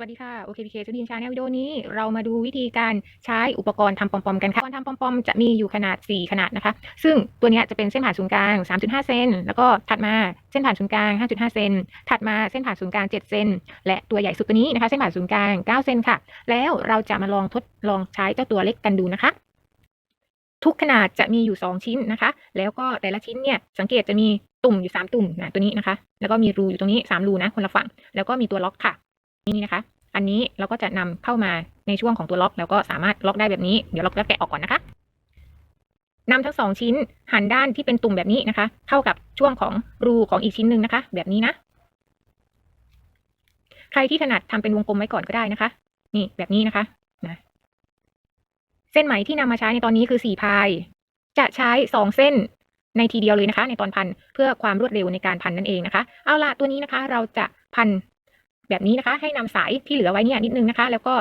สวัสดีค่ะโอเคพีเคชุดินชาแนลวิดีโอนี้เรามาดูวิธีการใช้อุปกรณ์ทำปอมๆกันค่ะอุปกรณ์ทำปอมๆจะมีอยู่ขนาด 4 ขนาดนะคะ ซึ่งตัวนี้จะเป็นเส้นผ่านศูนย์กลาง 3.5 เซนแล้วก็ถัดมาเส้นผ่านศูนย์กลาง 5.5 เซนถัดมาเส้นผ่านศูนย์กลาง 7 เซนและตัวใหญ่สุดตัวนี้นะคะเส้นผ่านศูนย์กลาง 9 เซนค่ะ แล้วเราจะมาลองทดลองใช้เจ้าตัวเล็กกันดูนะคะทุกขนาดจะมีอยู่ 2 ชิ้นนะคะ แล้วก็แต่ละชิ้นเนี่ยสังเกตจะมีตุ่มอยู่ 3 ตุ่มนะตัวนี้นะคะ แล้วก็มีรูอยู่ตรงนี้ 3 รูนะคนละฝั่ง แล้วก็มีตัวล็อกค่ะ นี่นะคะ อันนี้เราก็จะนำเข้ามาในช่วงของตัวล็อก แล้วก็สามารถล็อกได้แบบนี้ เดี๋ยวเราจะแกะออกก่อนนะคะนำทั้งสองชิ้นหันด้านที่เป็นตุ่มแบบนี้นะคะ เข้ากับช่วงของรูของอีกชิ้นหนึ่งนะคะ แบบนี้นะ ใครที่ถนัดทำเป็นวงกลมไว้ก่อนก็ได้นะคะ นี่แบบนี้นะคะนะเส้นไหมที่นำมาใช้ในตอนนี้คือสี่พาย จะใช้สองเส้นในทีเดียวเลยนะคะ ในตอนพันเพื่อความรวดเร็วในการพันนั่นเองนะคะ เอาละตัวนี้นะคะ เราจะพัน แบบนี้นะคะ ให้นำสายที่เหลือไว้เนี่ยนิดนึงนะคะ แล้วก็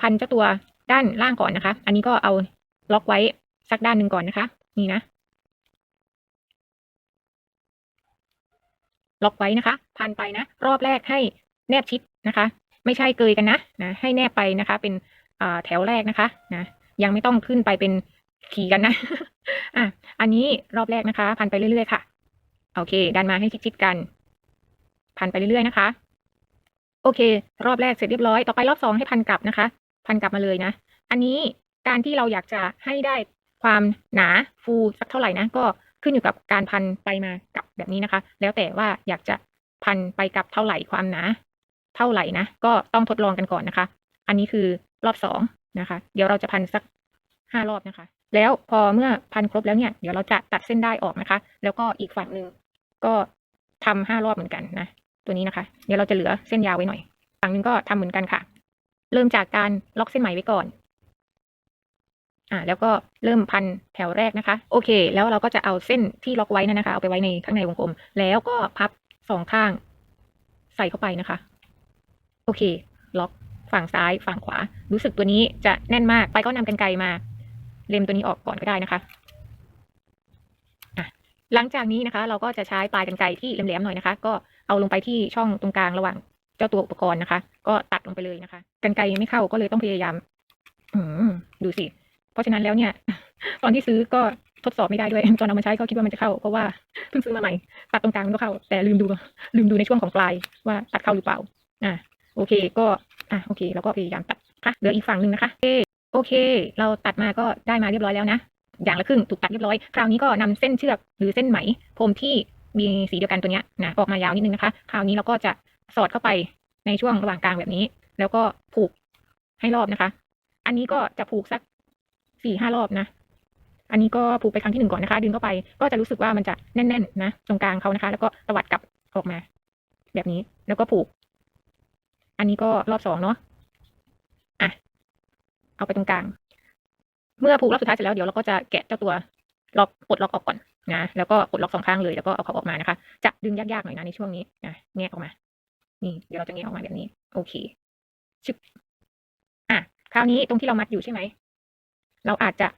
พันเจ้าตัวด้านล่างก่อนนะคะ อันนี้ก็เอาล็อกไว้สักด้านหนึ่งก่อนนะคะ นี่นะ ล็อกไว้นะคะ พันไปนะ รอบแรกให้แนบชิดนะคะ ไม่ใช่เกยกันนะนะ ให้แนบไปนะคะ เป็นอแถวแรกนะคะนะ ยังไม่ต้องขึ้นไปเป็นขี่กันนะอะอันนี้รอบแรกนะคะ พันไปเรื่อยๆค่ะ โอเค ดันมาให้ชิดๆกัน พันไปเรื่อยๆนะคะ โอเค รอบแรกเสร็จเรียบร้อย ต่อไปรอบสองให้พันกลับนะคะ พันกลับมาเลยนะ อันนี้การที่เราอยากจะให้ได้ความหนาฟูสักเท่าไหร่นะ ก็ขึ้นอยู่กับการพันไปมากลับแบบนี้นะคะ แล้วแต่ว่าอยากจะพันไปกลับเท่าไหร่ความหนาเท่าไหร่นะ ก็ต้องทดลองกันก่อนนะคะ อันนี้คือรอบสองนะคะ เดี๋ยวเราจะพันสักห้ารอบนะคะ แล้วพอเมื่อพันครบแล้วเนี่ย เดี๋ยวเราจะตัดเส้นได้ออกนะคะ แล้วก็อีกฝั่งหนึ่งก็ทำห้ารอบเหมือนกันนะ ตัวนี้นะคะ เดี๋ยวเราจะเหลือเส้นยาวไว้หน่อยฝั่งนึงก็ทำเหมือนกันค่ะ เริ่มจากการล็อกเส้นไหมไว้ก่อน อ่า แล้วก็เริ่มพันแถวแรกนะคะ โอเค แล้วเราก็จะเอาเส้นที่ล็อกไว้นั่นนะคะ เอาไปไว้ในข้างในวงกลม แล้วก็พับสองข้าง ใส่เข้าไปนะคะ โอเค ล็อกฝั่งซ้ายฝั่งขวา รู้สึกตัวนี้จะแน่นมาก ไปก็นำกันไกรมา เล็มตัวนี้ออกก่อนก็ได้นะคะ หลังจากนี้นะคะ เราก็จะใช้ปลายกันไกรที่แหลมๆหน่อยนะคะ ก็เอาลงไปที่ช่องตรงกลางระหว่างเจ้าตัวอุปกรณ์นะคะ ก็ตัดลงไปเลยนะคะ กันไกรไม่เข้าก็เลยต้องพยายาม อืมดูสิ เพราะฉะนั้นแล้วเนี่ย ตอนที่ซื้อก็ทดสอบไม่ได้ด้วยตอนเอามาใช้ก็คิดว่ามันจะเข้า เพราะว่าเพิ่งซื้อมาใหม่ ตัดตรงกลางมันก็เข้า แต่ลืมดูลืมดูในช่วงของปลายว่าตัดเข้าหรือเปล่า อะโอเคก็อะโอเคเราก็พยายามตัดค่ะเหลืออีกฝั่งหนึ่งนะคะโอเค เราตัดมาก็ได้มาเรียบร้อยแล้วนะ อย่างละครึ่งถูกตัดเรียบร้อย คราวนี้ก็นำเส้นเชือกหรือเส้นไหมพรมที่มีสีเดียวกันตัวเนี้ยนะออกมายาวนิดนึงนะคะ คราวนี้เราก็จะสอดเข้าไปในช่วงระหว่างกลางแบบนี้ แล้วก็ผูกให้รอบนะคะ อันนี้ก็จะผูกสักสี่ห้ารอบนะ อันนี้ก็ผูกไปครั้งที่หนึ่งก่อนนะคะ ดึงเข้าไปก็จะรู้สึกว่ามันจะแน่นๆนะตรงกลางเขานะคะ แล้วก็ตวัดกลับออกมา แบบนี้แล้วก็ผูก อันนี้ก็รอบสองเนาะอะเอาไปตรงกลาง เมื่อผูกรอบสุดท้ายเสร็จแล้วเดี๋ยวเราก็จะแกะเจ้าตัวล็อกปลดล็อกออกก่อนนะแล้วก็ปลดล็อกสองข้างเลยแล้วก็เอาเขาออกมานะคะ จะดึงยากๆหน่อยนะในช่วงนี้นะแงะออกมา นี่เดี๋ยวเราจะแงะออกมาแบบนี้ โอเคชึบอะคราวนี้ตรงที่เรามัดอยู่ใช่ไหมเราอาจจะ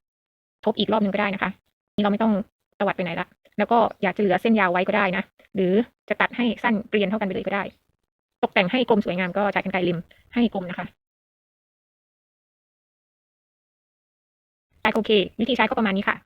ทบอีกรอบหนึ่งก็ได้นะคะ นี่เราไม่ต้องตวัดไปไหนละแล้วก็อยากจะเหลือเส้นยาวไว้ก็ได้นะ หรือจะตัดให้สั้นเกรียนเท่ากันไปเลยก็ได้ ตกแต่งให้กลมสวยงามก็ใช้กรรไกรริมให้กลมนะคะ โอเค วิธีใช้ก็ประมาณนี้ค่ะ